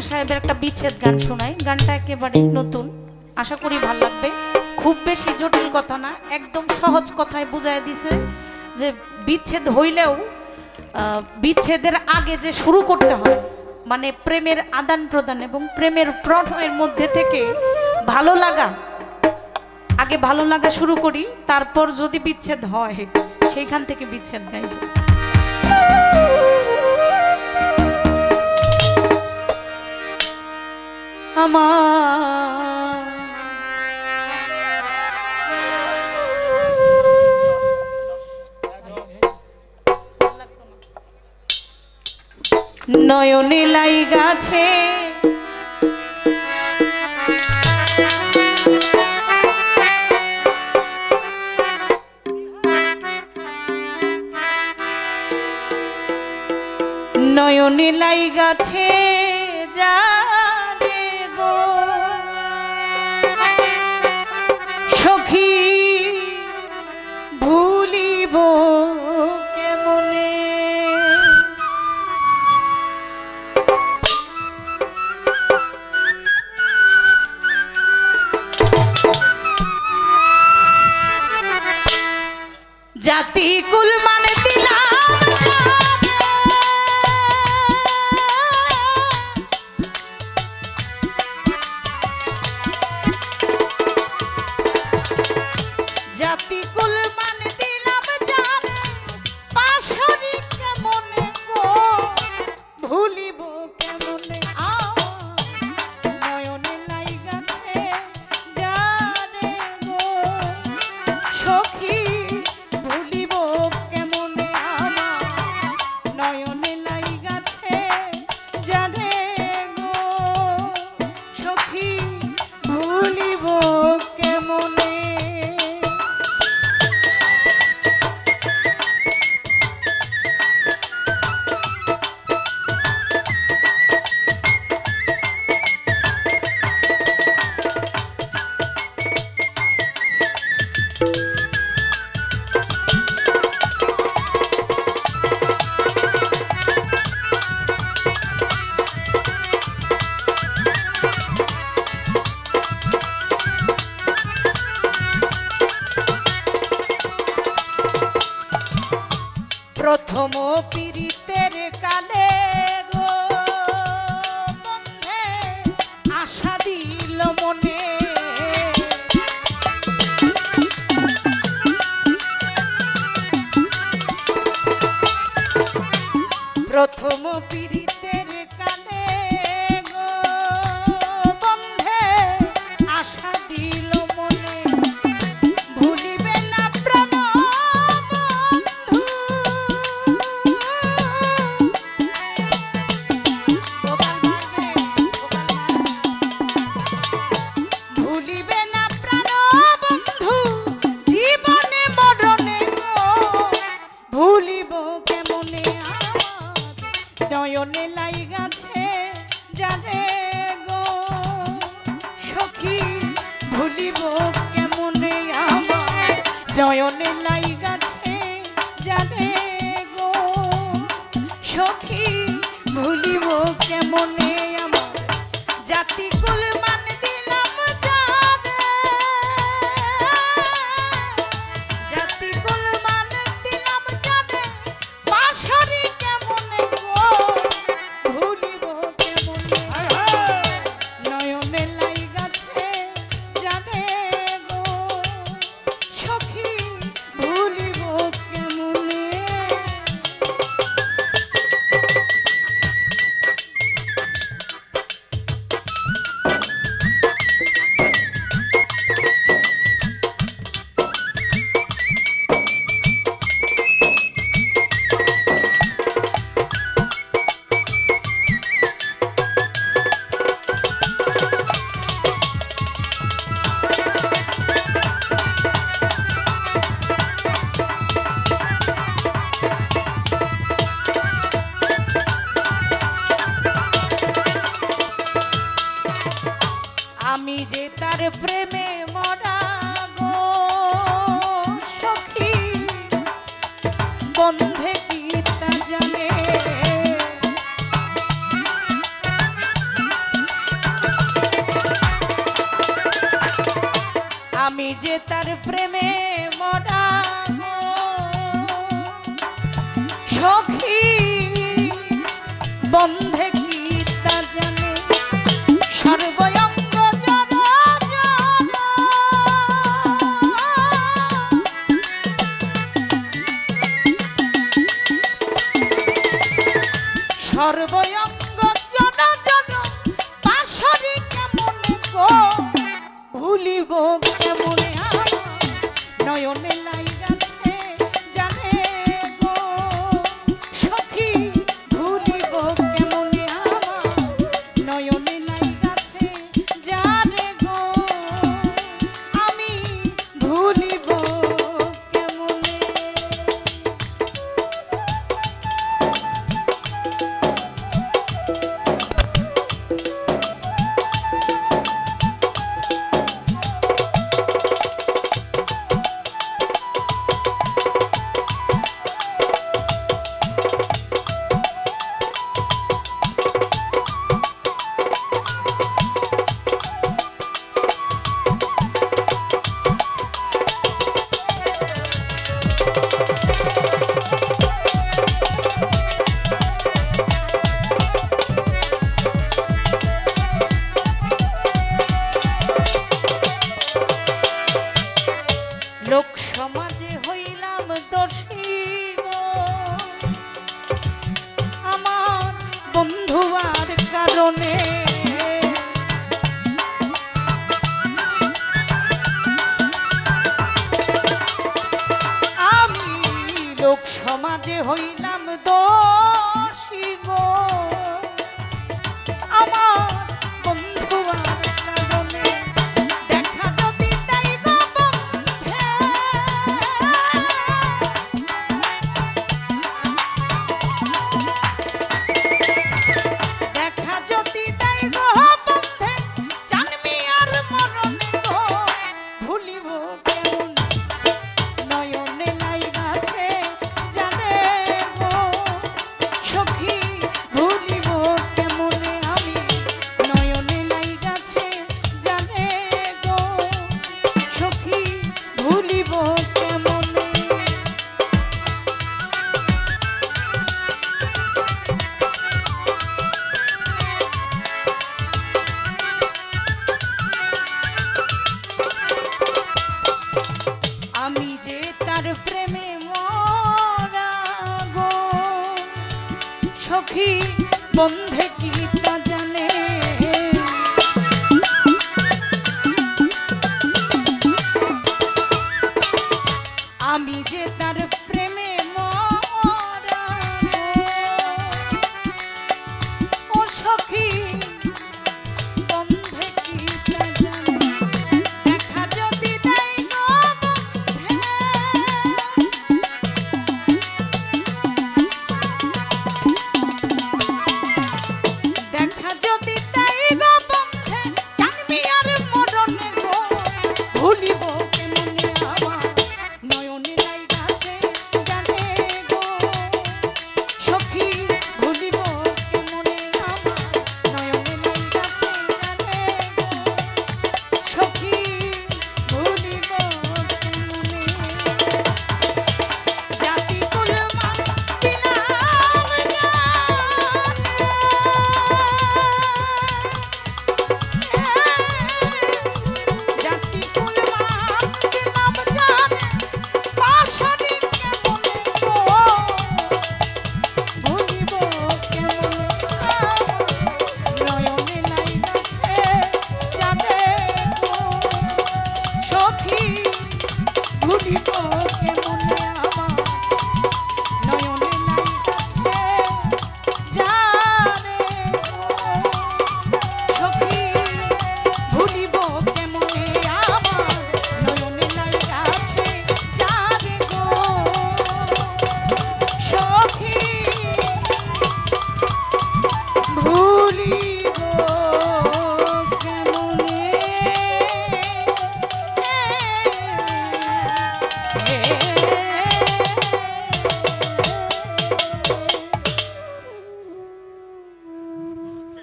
মিয়া সাহেবের একটা বিচ্ছেদ গান শোনাই। গানটা একেবারেই নতুন। আশা করি ভালো লাগবে। খুব বেশি জটিল কথা না, একদম সহজ কথায় বুঝাই দিছে যে বিচ্ছেদ হইলেও বিচ্ছেদের আগে যে শুরু করতে হয় মানে প্রেমের আদান প্রদান এবং প্রেমের প্রণয়ের মধ্যে থেকে ভালো লাগা, আগে ভালো লাগা শুরু করি, তারপর যদি বিচ্ছেদ হয়, সেইখান থেকে বিচ্ছেদ গাই। নয়নে লাই গাছে। নয়নে লাই গাছে যারে প্রথম পীড়িতের কালে গো আশা দিল মনে। প্রথম পীড়িতের নয়নে লাই গাছে জানে গো, সখী, ভুলিব কেমনে নয়নে লাইগাছে জানে গো, সখী, ভুলিব কেমনে আমার জাতি প্রেমে মরা গো সখী বন্ধে জানে আমি যে তার প্রেমে জায়গা হইলাম দোষী গো। বন্ধে কি তা জানে? আমি যে তার প্রেম কে